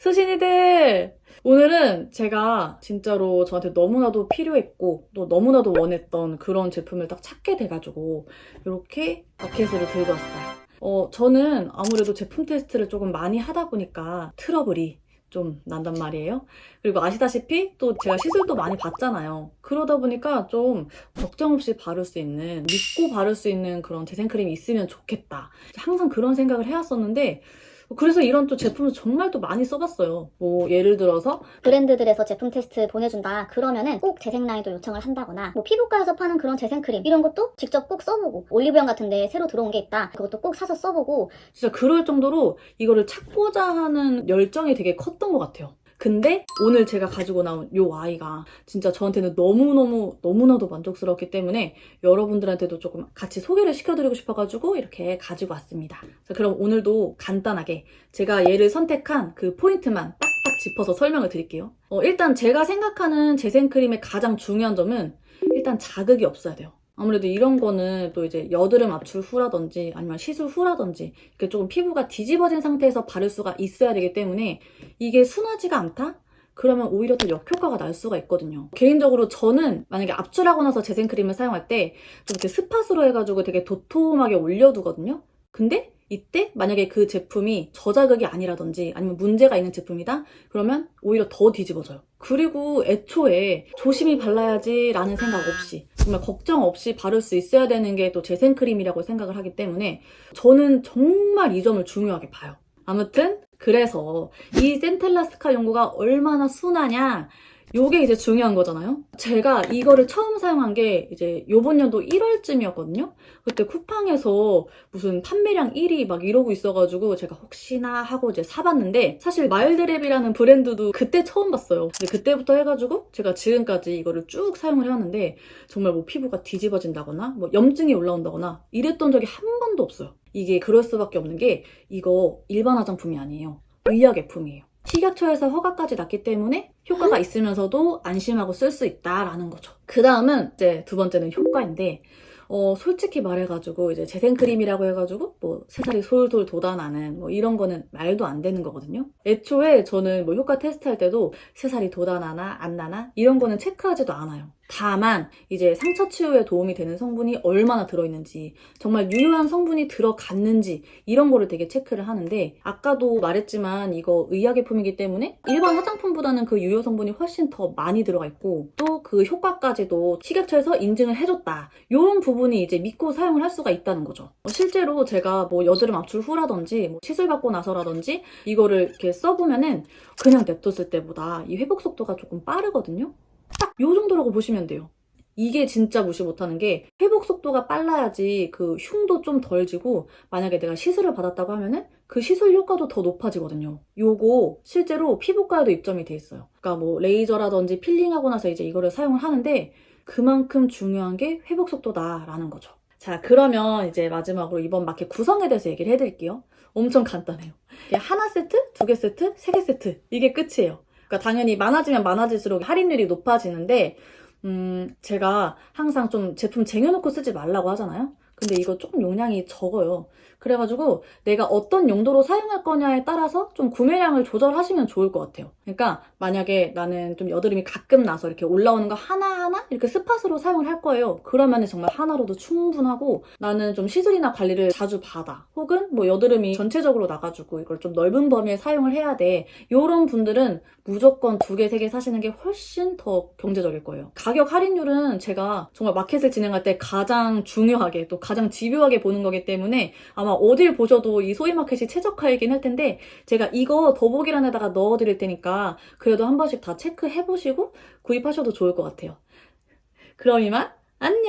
수신이들! 오늘은 제가 진짜로 저한테 너무나도 필요했고 또 너무나도 원했던 그런 제품을 딱 찾게 돼가지고 이렇게 마켓으로 들고 왔어요. 어, 저는 아무래도 제품 테스트를 조금 많이 하다 보니까 트러블이 좀 난단 말이에요. 그리고 아시다시피 또 제가 시술도 많이 받잖아요. 그러다 보니까 좀 걱정 없이 바를 수 있는, 믿고 바를 수 있는 그런 재생크림이 있으면 좋겠다. 항상 그런 생각을 해왔었는데, 그래서 이런 또 제품을 정말 또 많이 써봤어요. 뭐, 예를 들어서, 브랜드들에서 제품 테스트 보내준다 그러면은 꼭 재생 라인도 요청을 한다거나 뭐 피부과에서 파는 그런 재생 크림 이런 것도 직접 꼭 써보고 올리브영 같은데 새로 들어온 게 있다 그것도 꼭 사서 써보고 진짜 그럴 정도로 이거를 찾고자 하는 열정이 되게 컸던 것 같아요. 근데 오늘 제가 가지고 나온 요 아이가 진짜 저한테는 너무너무 너무나도 만족스럽기 때문에 여러분들한테도 조금 같이 소개를 시켜드리고 싶어가지고 이렇게 가지고 왔습니다. 자, 그럼 오늘도 간단하게 제가 얘를 선택한 그 포인트만 딱딱 짚어서 설명을 드릴게요. 어, 일단 제가 생각하는 재생크림의 가장 중요한 점은 일단 자극이 없어야 돼요. 아무래도 이런 거는 또 이제 여드름 압출 후라든지 아니면 시술 후라든지 이렇게 조금 피부가 뒤집어진 상태에서 바를 수가 있어야 되기 때문에 이게 순하지가 않다? 그러면 오히려 더 역효과가 날 수가 있거든요. 개인적으로 저는 만약에 압출하고 나서 재생크림을 사용할 때 좀 이렇게 스팟으로 해가지고 되게 도톰하게 올려두거든요. 근데 이때 만약에 그 제품이 저자극이 아니라든지 아니면 문제가 있는 제품이다? 그러면 오히려 더 뒤집어져요. 그리고 애초에 조심히 발라야지 라는 생각 없이 정말 걱정 없이 바를 수 있어야 되는 게 또 재생크림이라고 생각을 하기 때문에 저는 정말 이 점을 중요하게 봐요. 아무튼 그래서 이 센텔라스카 연고가 얼마나 순하냐 요게 이제 중요한 거잖아요. 제가 이거를 처음 사용한 게 이제 요번 연도 1월쯤이었거든요. 그때 쿠팡에서 무슨 판매량 1위 막 이러고 있어가지고 제가 혹시나 하고 이제 사봤는데 사실 마일드랩이라는 브랜드도 그때 처음 봤어요. 근데 그때부터 해가지고 제가 지금까지 이거를 쭉 사용을 해왔는데 정말 뭐 피부가 뒤집어진다거나 뭐 염증이 올라온다거나 이랬던 적이 한 번도 없어요. 이게 그럴 수밖에 없는 게 이거 일반 화장품이 아니에요. 의약애품이에요. 식약처에서 허가까지 났기 때문에 효과가 있으면서도 안심하고 쓸 수 있다라는 거죠. 그 다음은 이제 두 번째는 효과인데, 어, 솔직히 말해가지고 이제 재생크림이라고 해가지고 뭐 새살이 솔솔 돋아나는 뭐 이런 거는 말도 안 되는 거거든요. 애초에 저는 뭐 효과 테스트할 때도 새살이 돋아나나 안 나나 이런 거는 체크하지도 않아요. 다만 이제 상처 치유에 도움이 되는 성분이 얼마나 들어있는지 정말 유효한 성분이 들어갔는지 이런 거를 되게 체크를 하는데 아까도 말했지만 이거 의약예품이기 때문에 일반 화장품보다는 그 유효 성분이 훨씬 더 많이 들어가 있고 또 그 효과까지도 식약처에서 인증을 해줬다. 이런 부분이 이제 믿고 사용을 할 수가 있다는 거죠. 어, 실제로 제가 뭐 여드름 압출 후라든지 뭐 시술 받고 나서라든지 이거를 이렇게 써보면은 그냥 냅뒀을 때보다 이 회복 속도가 조금 빠르거든요. 딱 요 정도라고 보시면 돼요. 이게 진짜 무시 못하는 게 회복 속도가 빨라야지 그 흉도 좀 덜 지고 만약에 내가 시술을 받았다고 하면은 그 시술 효과도 더 높아지거든요. 요거 실제로 피부과에도 입점이 돼 있어요. 그러니까 뭐 레이저라든지 필링하고 나서 이제 이거를 사용을 하는데 그만큼 중요한 게 회복 속도다라는 거죠. 자, 그러면 이제 마지막으로 이번 마켓 구성에 대해서 얘기를 해드릴게요. 엄청 간단해요. 하나 세트, 두 개 세트, 세 개 세트. 이게 끝이에요. 그러니까 당연히 많아지면 많아질수록 할인율이 높아지는데 음, 제가 항상 좀 제품 쟁여놓고 쓰지 말라고 하잖아요. 근데 이거 조금 용량이 적어요. 그래가지고 내가 어떤 용도로 사용할 거냐에 따라서 좀 구매량을 조절하시면 좋을 것 같아요. 그러니까 만약에 나는 좀 여드름이 가끔 나서 이렇게 올라오는 거 하나하나 이렇게 스팟으로 사용을 할 거예요. 그러면 정말 하나로도 충분하고 나는 좀 시술이나 관리를 자주 받아. 혹은 뭐 여드름이 전체적으로 나가지고 이걸 좀 넓은 범위에 사용을 해야 돼. 이런 분들은 무조건 두 개, 세 개 사시는 게 훨씬 더 경제적일 거예요. 가격 할인율은 제가 정말 마켓을 진행할 때 가장 중요하게 또 가장 집요하게 보는 거기 때문에 아마 어딜 보셔도 이 소이마켓이 최저가이긴 할 텐데 제가 이거 더보기란에다가 넣어드릴 테니까 그래도 한 번씩 다 체크해보시고 구입하셔도 좋을 것 같아요. 그럼 이만 안녕!